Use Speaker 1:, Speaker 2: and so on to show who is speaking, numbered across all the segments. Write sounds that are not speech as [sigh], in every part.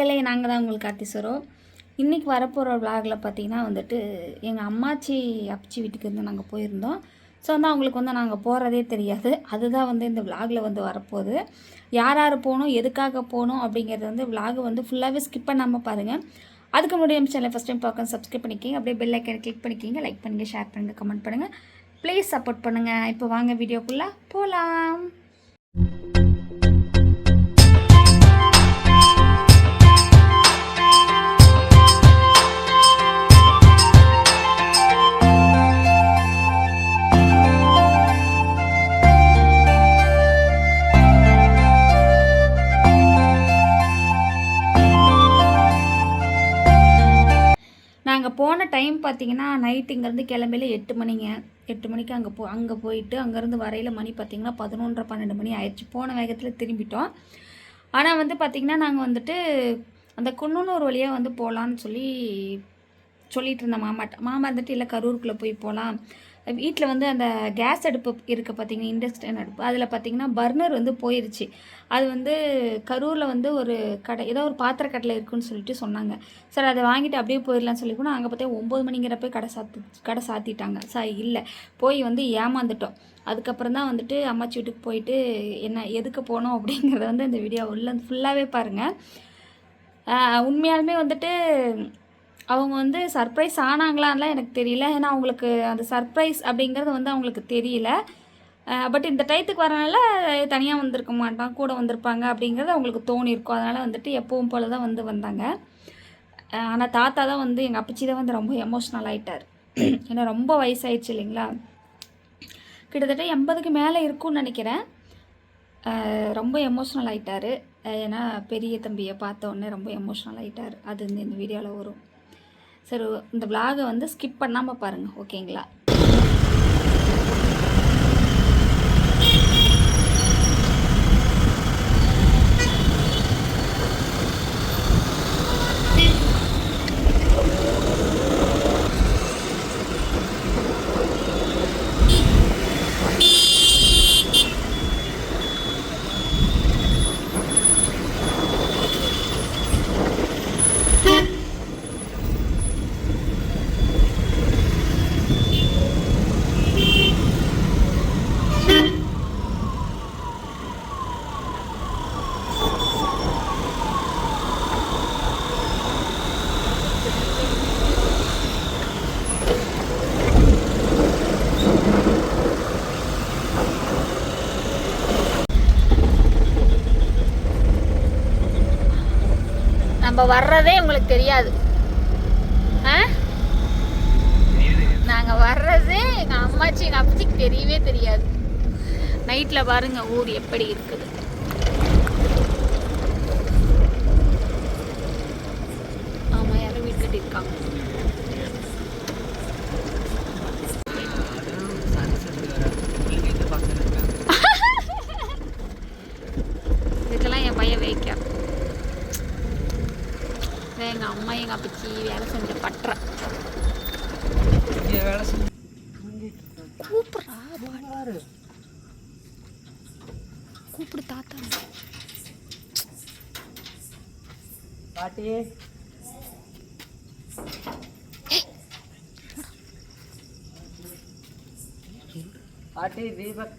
Speaker 1: Hi மக்களே நாங்கள் தான் உங்களுக்கு கார்த்திஸ்வரோ இன்றைக்கி வரப்போகிற விளாகில் பார்த்தீங்கன்னா வந்துட்டு எங்கள் அம்மாச்சி அப்பச்சி வீட்டுக்கு இருந்து நாங்கள் போயிருந்தோம். ஸோ வந்து அவங்களுக்கு வந்து நாங்கள் போகிறதே தெரியாது. அதுதான் வந்து இந்த விளாகில் வந்து வரப்போகுது. யார் யார் போகணும் எதுக்காக போகணும் அப்படிங்கிறது வந்து விலாக் வந்து ஃபுல்லாகவே ஸ்கிப் பண்ணாமல் பாருங்கள் அதுக்கு முன்னாடி நம்ம சேனல் ஃபஸ்ட் டைம் பார்க்க சப்ஸ்கிரைப் பண்ணிக்கிங்க. அப்படியே பெல் ஐக்கனை கிளிக் பண்ணிக்கிங்க. லைக் பண்ணுங்கள் ஷேர் பண்ணுங்கள் கமெண்ட் பண்ணுங்கள் ப்ளீஸ் சப்போர்ட் பண்ணுங்கள் இப்போ வாங்க வீடியோக்குள்ளே போகலாம் நாங்கள் போன டைம் பார்த்தீங்கன்னா நைட் இங்கேருந்து கிளம்பையில எட்டு மணிங்க. எட்டு மணிக்கு அங்கே போ அங்கே போயிட்டு அங்கேருந்து வரையில் மணி பார்த்திங்கன்னா பதினொன்றரை பன்னெண்டு மணி ஆயிடுச்சு. போன வேகத்தில் திரும்பிட்டோம். ஆனால் வந்து பார்த்திங்கன்னா நாங்கள் வந்துட்டு அந்த குன்னூர் வழியாக வந்து போகலான்னு சொல்லி சொல்லிகிட்டு இருந்தேன் மாமாட்ட மாமா வந்துட்டு இல்லை கரூருக்குள்ளே போய் போகலாம் வீட்டில் வந்து அந்த கேஸ் அடுப்பு இருக்குது பார்த்தீங்கன்னா இண்டக்ஷன் அடுப்பு அதில் பார்த்தீங்கன்னா பர்னர் வந்து போயிருச்சு. அது வந்து கரூரில் வந்து ஒரு கடை ஏதோ ஒரு பாத்திர கடையில் இருக்குன்னு சொல்லிட்டு சொன்னாங்க. சார் அதை வாங்கிட்டு அப்படியே போயிடலாம்னு சொல்லி கூட அங்கே பார்த்தா ஒம்பது மணிங்கிறப்ப கடை சாத்து கடை சாத்திட்டாங்க. சார் இல்லை. போய் வந்து ஏமாந்துட்டோம். அதுக்கப்புறம் தான் வந்துட்டு அம்மாச்சி வீட்டுக்கு போயிட்டு என்ன எதுக்கு போனோம் அப்படிங்கிறத வந்து இந்த வீடியோ உள்ள ஃபுல்லாகவே பாருங்கள் உண்மையாலுமே வந்துட்டு அவங்க வந்து சர்ப்ரைஸ் ஆனாங்களான்லாம் எனக்கு தெரியல. ஏன்னா அவங்களுக்கு அந்த சர்ப்ரைஸ் அப்படிங்கிறது வந்து அவங்களுக்கு தெரியல. பட் இந்த டயத்துக்கு வரனால தனியாக வந்திருக்க மாட்டான் கூட வந்திருப்பாங்க அப்படிங்கிறது அவங்களுக்கு தோணியிருக்கும். அதனால் வந்துட்டு எப்பவும் போல தான் வந்து வந்தாங்க. ஆனால் தாத்தா தான் வந்து எங்கள் அப்பச்சி தான் வந்து ரொம்ப எமோஷ்னல் ஆகிட்டார் ஏன்னா ரொம்ப வயசாயிடுச்சு இல்லைங்களா? கிட்டத்தட்ட எண்பதுக்கு மேலே இருக்கும்னு நினைக்கிறேன். ரொம்ப எமோஷ்னல் ஆகிட்டார் ஏன்னா பெரிய தம்பியை பார்த்த உடனே ரொம்ப எமோஷ்னல் ஆகிட்டார் அது இந்த வீடியோவில் வரும். சரி இந்த vlog-அ வந்து ஸ்கிப் பண்ணாமல் பாருங்கள் ஓகேங்களா நம்ம வர்றதே உங்களுக்கு தெரியாது. ஆ? நாங்கள் வர்றதே எங்கள் அம்மாச்சி எங்கள் அப்பச்சிக்கு தெரியவே தெரியாது. நைட்டில் பாருங்கள் ஊர் எப்படி இருக்குது ஆமாம் யாரும் வீடு கட்டியிருக்காங்க இதுக்கெல்லாம் என் பையன் வைக்க எங்கள் அம்மா எங்கள் அப்பச்சி வேலை செஞ்ச பட்டுற கூப்பிட்றா கூப்பிடு தாத்தா.
Speaker 2: பாட்டி பாட்டி தீபக்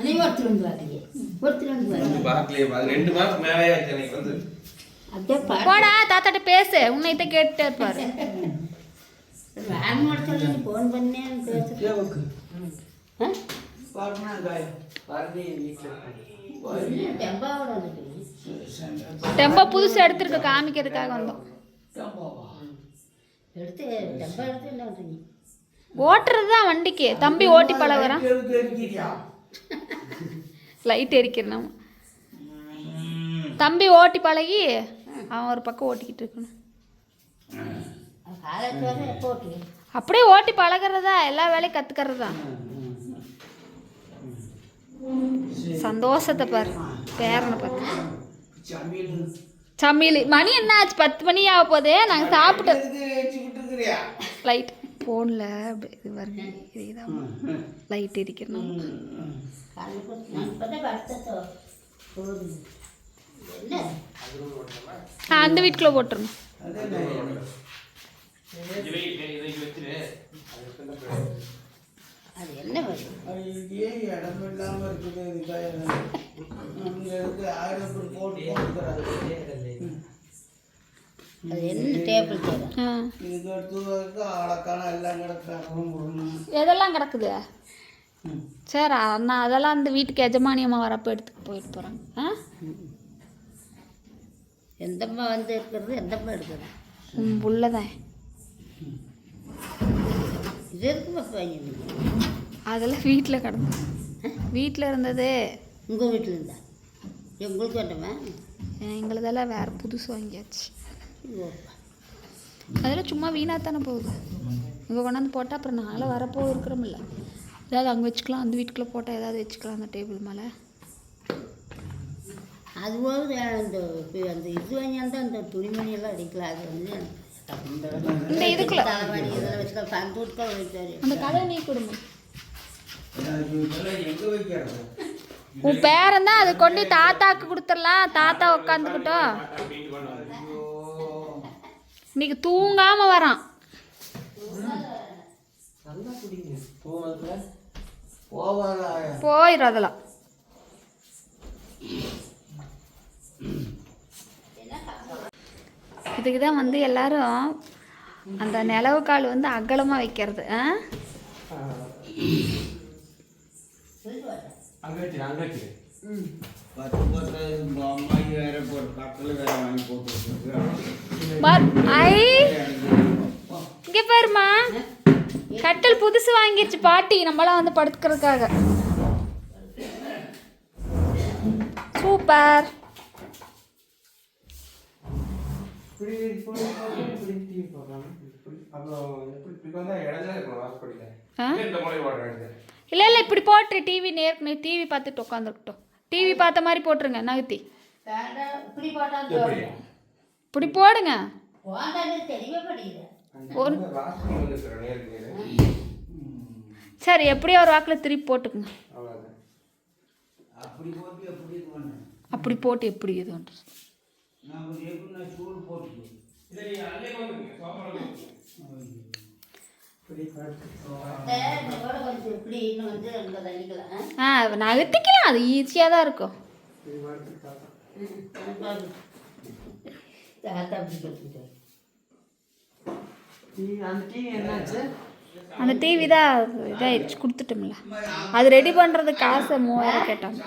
Speaker 3: அன்னைக்கு ஒருத்தர் வந்து வரலையே ஒருத்தர் வந்து வரல
Speaker 4: பார்க்கலையே அது ரெண்டு மாசம் மேலே ஆச்சு எனக்கு வந்து.
Speaker 3: அப்படியே பாட்டு
Speaker 1: போடா தாத்தாட்ட பேசு உன்னைத்த கேட்டுட்டே இருப்பாரு
Speaker 3: வேன் நீ ஃபோன் பேச
Speaker 1: டெம்போ புதுசு எடுத்துருக்க காமிக்கிறதுக்காக வந்தோம்.
Speaker 3: எடுத்து டெம்பா எடுத்து என்ன பண்ணுறீங்க
Speaker 1: ஓட்டுறது தான் வண்டிக்கு. தம்பி ஓட்டி பழகுறான். லைட் எரிக்கிறோம் தம்பி ஓட்டி பழகி அவன் ஒரு பக்கம் ஓட்டிக்கிட்டு இருக்கணும் அப்படியே ஓட்டி பழகுறதா? எல்லா வேலையும் கற்றுக்கிறது தான் சந்தோஷத்தை பாரு. பேரனை பார்த்து.
Speaker 2: சமையல்.
Speaker 1: மணி என்ன ஆச்சு பத்து மணி ஆக போதே நாங்கள் சாப்பிட்டு லைட் ஃபோனில் இது வருங்க இதுதான். லைட் எரிக்கணும். அந்த வீட்டுக்குள்ளே போட்டுருணும்
Speaker 3: அது என்ன
Speaker 2: ஏன் இடம் இல்லாம இருக்குது ஆயிரம் போட்டு
Speaker 3: அது என்ன டேபிள் சேர்
Speaker 1: ஆ.
Speaker 2: இதுக்கு எடுத்து ஆளக்கான எல்லாம் கிடக்கான
Speaker 1: எதெல்லாம் கிடக்குது? சரி அண்ணா அதெல்லாம் அந்த வீட்டுக்கு எஜமானியம்மா வரப்போ எடுத்துட்டு போயிட்டு போகிறாங்க ஆ?
Speaker 3: எந்தம்மா வந்து இருக்கிறது எந்தம்மா எடுக்கிறது?
Speaker 1: உம் உள்ளதான்.
Speaker 3: இது வாங்கிருந்தீங்க
Speaker 1: அதெல்லாம் வீட்டில் கிடந்து வீட்டில் இருந்தது.
Speaker 3: உங்கள் வீட்டில் இருந்தா? எங்களுக்கு வேண்டாமா?
Speaker 1: எங்களுதெல்லாம் வேறு புதுசு வாங்கியாச்சு. அதெல்லாம் சும்மா வீணாக தானே போகுது. இங்கே கொண்டாந்து போட்டால் அப்புறம் நாளை வரப்போ இருக்கிறோமில்ல ஏதாவது அங்கே வச்சுக்கலாம் அந்த வீட்டுக்குள்ளே போட்டால் ஏதாவது வச்சுக்கலாம் அந்த டேபிள் மேலே.
Speaker 3: அது போகுது அந்த அந்த இது வாங்கியாந்தா அந்த துணிமணி எல்லாம் அடிக்கலாம் அது வந்து
Speaker 1: இந்த இதுக்குள்ள.
Speaker 3: தலைவாணி இதெல்லாம் வச்சுக்கலாம் அந்த
Speaker 1: அந்த கதை நீ கொடுங்க. [laughs] உன் பேரன் தான் அதை கொண்டு தாத்தாக்கு கொடுத்துடலாம். தாத்தா உட்காந்துக்கிட்டோம். இன்னைக்கு தூங்காம வரான். போயிடும் அதெல்லாம் இதுக்கு தான் வந்து எல்லாரும் அந்த நிலவு கால் வந்து அகலமாக வைக்கிறது ஆ?
Speaker 4: அங்கே வச்சிரு அங்கே
Speaker 2: வேற போட்டு கட்டில் வேற வாங்கி போட்டு
Speaker 1: பார் ஐ இங்கே பாருமா கட்டில் புதுசு வாங்கிருச்சு பாட்டி. நம்மளாம் வந்து படுத்துக்கிறதுக்காக. சூப்பர் இல்லை இல்லை இப்படி போட்டுரு. டிவி நேருக்கு டிவி பார்த்துட்டு உட்காந்துருக்கட்டும் டிவி பார்த்த மாதிரி போட்டுருங்க
Speaker 3: வேண்டாம் இப்படி
Speaker 1: போடுங்க. சரி எப்படியோ ஒரு வாக்கில் திருப்பி போட்டுக்குங்க.
Speaker 2: அப்படி போட்டு எப்படி இது
Speaker 1: ஆ நகர்த்திக்கலாம் அது ஈஸியாக தான் இருக்கும்.
Speaker 2: அந்த டிவி
Speaker 1: தான் இதாகிடுச்சு கொடுத்துட்டோம்ல. அது ரெடி பண்ணுறது காசு மூவாயிரம் கேட்டாங்க.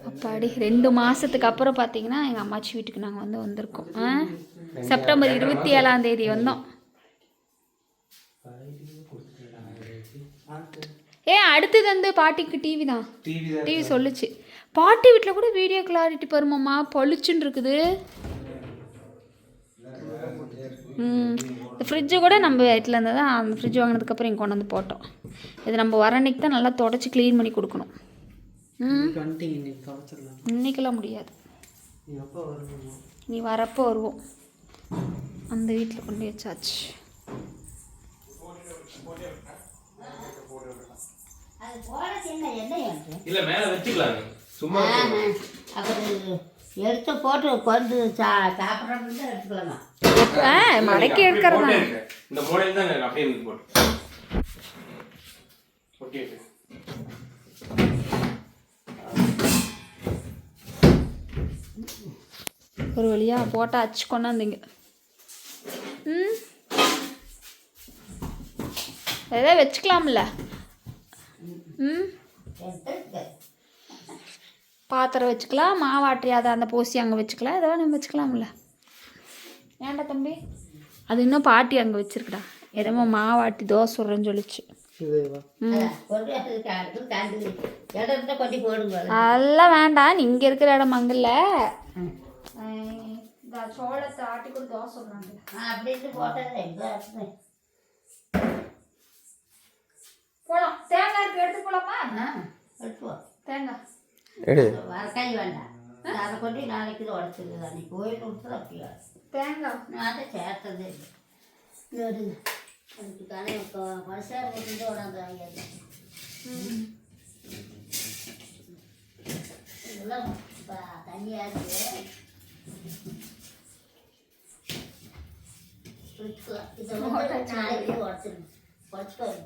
Speaker 1: அப்பாடி ரெண்டு மாதத்துக்கு அப்புறம் பார்த்தீங்கன்னா எங்கள் அம்மாச்சி வீட்டுக்கு நாங்கள் வந்து வந்திருக்கோம். ஆ? செப்டம்பர் இருபத்தி ஏழாம் தேதி வந்தோம். ஏ அடுத்தது வந்து பாட்டிக்கு டிவி தான்.
Speaker 4: டிவி
Speaker 1: சொல்லுச்சு. பாட்டி வீட்டில் கூட வீடியோ கிளாரிட்டி பருமாம்மா பளிச்சுன்னு இருக்குது. இந்த ஃப்ரிட்ஜு கூட நம்ம வீட்டில் இருந்து தான் அந்த ஃப்ரிட்ஜ் வாங்கினதுக்கப்புறம் இங்கே கொண்டு வந்து போட்டோம். இது நம்ம வர அன்னைக்கு தான் நல்லா தொடச்சி க்ளீன் பண்ணி கொடுக்கணும். இன்னைக்கெல்லாம் முடியாது.
Speaker 2: நீ
Speaker 1: வரப்போ வருவோம். அந்த வீட்டில் கொண்டு வச்சாச்சு.
Speaker 3: அது போட சின்ன என்ன எடுத்து
Speaker 4: இல்ல மேல வச்சுக்கலாம். சும்மா
Speaker 3: அப்புறம் எடுத்து போட்டு கொண்டு சா சாப்பிட்றப்ப தான் எடுத்துக்கலாமா?
Speaker 1: ஆ மடக்கி எடுக்கிறதா.
Speaker 4: இந்த மூலையில தான் அப்படியே போட்டு.
Speaker 1: ஒரு வழியா போட்டா அச்சு கொண்டாந்தீங்க. ம். ஏதோ வச்சுக்கலாம்ல. ம். பாத்திரம் வச்சுக்கலாம் மாவாட்டி அதை அந்த பூசி அங்கே வச்சுக்கலாம் ஏதோ நம்ம வச்சுக்கலாம்ல. ஏன்டா தம்பி? அது இன்னும் பாட்டி அங்கே வச்சிருக்குடா. எதமோ மாவாட்டி தோசை சுடுறேன்னு சொல்லிச்சு. அதெல்லாம் வேண்டாம் இங்கே இருக்கிற இடம் அங்கல்ல. சோளத்தை ஆட்டி கூட தோசை சொல்கிறாங்க போகலாம் தேங்காய் எடுத்து போகலாமா
Speaker 3: ஆ எடுத்துவோம்
Speaker 1: தேங்காய்
Speaker 4: எடு.
Speaker 3: வரக்காய் வேண்டாம் அதை கொண்டு நாளைக்கு உடச்சிருக்குது அன்னைக்கு கோயில் கொடுத்துரு அப்படியா
Speaker 1: தேங்காய்
Speaker 3: நான் அதை சேர்த்ததே அதுக்கு தானே பரிசாரம் கொண்டு உடம்பு வாங்கியது இதெல்லாம் இப்போ தண்ணியாக இருக்கு. குடிச்சுக்கலாம். இதை நாளைக்கு உடச்சிருங்க உடச்சுக்கோங்க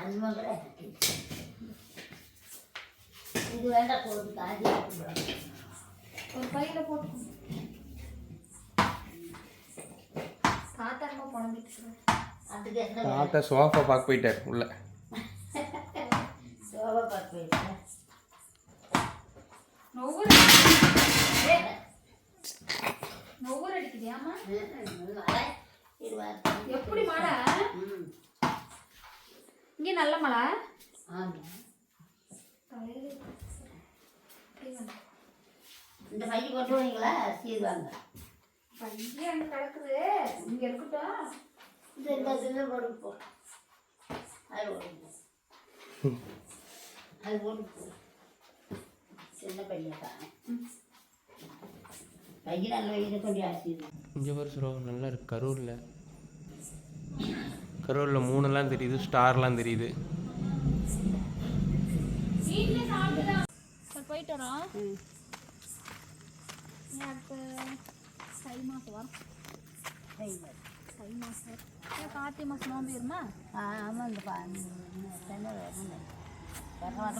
Speaker 3: அதுமா கூட இது வேண்டாம் போட்டு காதி
Speaker 1: ஒரு பையில போட்டு தாத்தா
Speaker 4: சோஃபா பார்க்க போயிட்டார் உள்ள.
Speaker 3: சோபா பார்க்க போயிருக்கேன்
Speaker 1: நொவ்வூர் அடிக்குதியாமா எப்படி மழை இங்கே நல்ல மழை.
Speaker 3: இந்த பைக்கு கொண்டு போனீங்களா? சீர்வாங்க.
Speaker 1: பையன் அங்கே கிடக்குது. இங்கே இருக்கட்டும்.
Speaker 3: இந்த இந்த இதில் போட்டு போ. அது போட்டு போ. அது போட்டு போ. சின்ன பையன் தான். நல்ல
Speaker 4: இங்கே ஒரு சுரம் நல்லா இருக்கு. கரூரில். கரூரில் மூணுலாம் தெரியுது ஸ்டார்லாம் தெரியுது.
Speaker 1: சரி போயிட்டு வரோம். அடுத்து தை மாதம் வரும். தை மாதம் கார்த்திகை மாதம் நோம்பி வருமா?
Speaker 3: ஆமாம் இந்த பா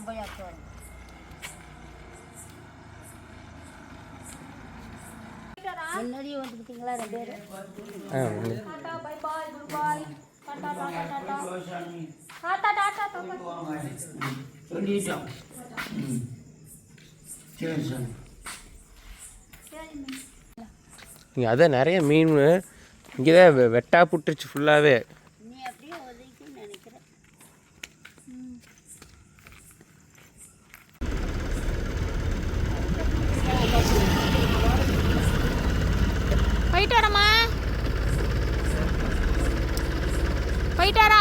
Speaker 3: போய் அடுத்து வரும் முன்னாடியே வந்துக்கிட்டீங்களா ரெண்டு பேரும்
Speaker 4: ஆ ஒன்று
Speaker 1: டாட்டா பை பாய் குட் பாய் டாட்டா டாட்டா டாட்டா
Speaker 2: சாமி
Speaker 1: டாட்டா டாட்டா டாட்டா
Speaker 2: சொல்லிட்டோம் ம். சரி சாமி
Speaker 4: இங்கே அதான் நிறைய மீன். இங்கே தான் வெட்டா புட்டுருச்சு ஃபுல்லாகவே
Speaker 3: நீ அப்படியே ஒதுக்கின்னு நினைக்கிறேன்
Speaker 1: போயிட்டு வரமா போயிட்டாரா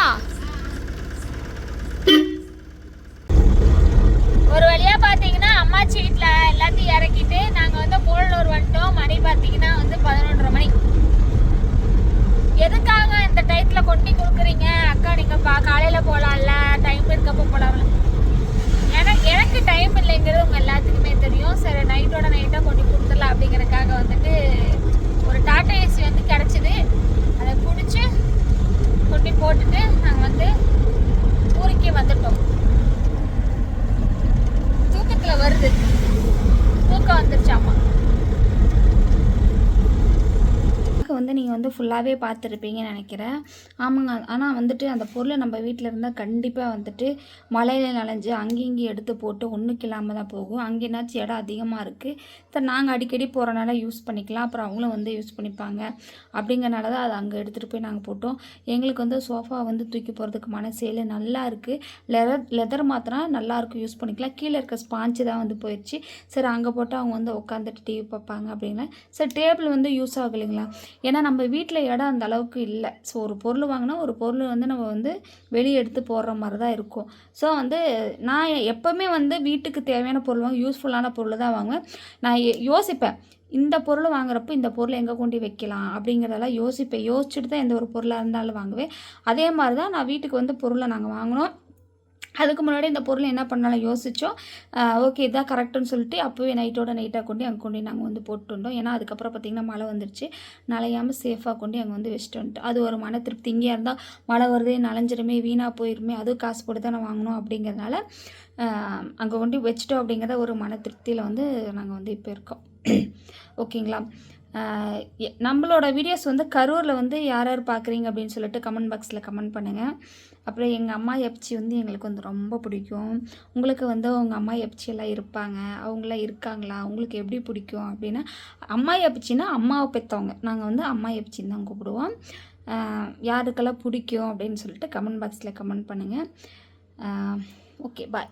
Speaker 1: ஒரு வழியா பாத்தீங்கன்னா அம்மாச்சி வீட்டில் எல்லாத்தையும் இறக்கிட்டு நாங்க வந்து போலூர் வந்துட்டோம் மணி பாத்தீங்கன்னா வந்து பதினொன்றரை மணி எதுக்காக இந்த டயத்துல கொட்டி கொடுக்குறீங்க அக்கா நீங்க பா காலையில போலாம்ல டைம் இருக்கப்போ போலாம்ல எனக்கு எனக்கு டைம் இல்லைங்கிறது உங்க எல்லாத்துக்குமே தெரியும் சரி நைட்டோட நைட்டாக கொண்டு கொடுத்துடலாம் அப்படிங்கறதுக்காக வந்துட்டு ஒரு டாடா ஏசி வந்து கிடச்சிது அதை பிடிச்சி கொண்டு போட்டுட்டு நாங்கள் வந்து ஊருக்கே வந்துட்டோம் தூக்கத்தில் வருது தூக்கம் வந்துருச்சாமா வந்து நீங்கள் வந்து ஃபுல்லாகவே பார்த்துருப்பீங்கன்னு நினைக்கிறேன். ஆமாங்க. ஆனால் வந்துட்டு அந்த பொருளை நம்ம வீட்டில் இருந்தால் கண்டிப்பாக வந்துட்டு மழையில் நனைஞ்சு அங்கேயும் இங்கேயும் எடுத்து போட்டு ஒன்றுக்கு இல்லாமல் தான் போகும். அங்கே என்னாச்சு? இடம் அதிகமாக இருக்குது சரி நாங்கள் அடிக்கடி போகிறனால யூஸ் பண்ணிக்கலாம். அப்புறம் அவங்களும் வந்து யூஸ் பண்ணிப்பாங்க. அப்படிங்கறனால தான் அதை அங்கே எடுத்துகிட்டு போய் நாங்கள் போட்டோம். எங்களுக்கு வந்து சோஃபா வந்து தூக்கி போகிறதுக்கு மனசே இல்லை. நல்லா இருக்குது லெதர் லெதர் மாத்திரம் நல்லாயிருக்கும் யூஸ் பண்ணிக்கலாம். கீழே இருக்க ஸ்பாஞ்சு தான் வந்து போயிடுச்சு சரி அங்கே போட்டு அவங்க வந்து உட்காந்துட்டு டிவி பார்ப்பாங்க அப்படின்னா. சரி டேபிள் வந்து யூஸ் ஆகலைங்களா? ஏன்னா நம்ம வீட்டில் இடம் அந்த அளவுக்கு இல்லை. ஸோ ஒரு பொருள் வாங்கினா ஒரு பொருள் வந்து நம்ம வந்து வெளியே எடுத்து போடுற மாதிரி தான் இருக்கும். ஸோ வந்து நான் எப்போவுமே வந்து வீட்டுக்கு தேவையான பொருள் வாங்க யூஸ்ஃபுல்லான பொருள் தான் வாங்குவேன். நான் யோசிப்பேன். இந்த பொருள் வாங்குறப்போ இந்த பொருளை எங்கே கொண்டு வைக்கலாம்? அப்படிங்கிறதெல்லாம் யோசிப்பேன். யோசிச்சுட்டு தான் எந்த ஒரு பொருளாக இருந்தாலும் வாங்குவேன். அதே மாதிரி தான் நான் வீட்டுக்கு வந்து பொருளை நாங்கள் வாங்கினோம். அதுக்கு முன்னாடி இந்த பொருள் என்ன பண்ணாலும் யோசித்தோம் ஓகே இதான் கரெக்டுன்னு சொல்லிட்டு அப்போவே நைட்டோட நைட்டாக கொண்டு அங்கே கொண்டு நாங்கள் வந்து போட்டுட்டோம். ஏன்னா அதுக்கப்புறம் பார்த்திங்கன்னா மழை வந்துருச்சு. நனையாமல் சேஃபாக கொண்டு அங்கே வந்து வச்சுட்டு வந்துட்டு. அது ஒரு மன திருப்தி. இங்கேயா இருந்தால் மழை வருதே நனைஞ்சிருமே வீணாக போயிருமே அதுவும் காசு போட்டு தானே வாங்கணும் அப்படிங்கிறதுனால அங்கே கொண்டு வச்சிட்டோம் அப்படிங்கிற ஒரு மன திருப்தியில் வந்து நாங்கள் வந்து இப்போ இருக்கோம். ஓகேங்களா? எ- நம்மளோட வீடியோஸ் வந்து கரூரில் வந்து யார் யார் பார்க்குறீங்க அப்படின்னு சொல்லிட்டு கமெண்ட் பாக்ஸில் கமெண்ட் பண்ணுங்கள் அப்புறம் எங்கள் அம்மா எப்ச்சி வந்து எங்களுக்கு வந்து ரொம்ப பிடிக்கும். உங்களுக்கு வந்து உங்கள் அம்மா எப்ச்சி எல்லாம் இருப்பாங்க. அவங்களாம் இருக்காங்களா? உங்களுக்கு எப்படி பிடிக்கும் அப்படின்னா அம்மா எப்ச்சின்னா அம்மாவை பெற்றவங்க நாங்கள் வந்து அம்மா எப்ச்சின்னு தான் கூப்பிடுவோம். யாருக்கெல்லாம் பிடிக்கும் அப்படின்னு சொல்லிட்டு கமெண்ட் பாக்ஸில் கமெண்ட் பண்ணுங்கள் ஓகே பாய்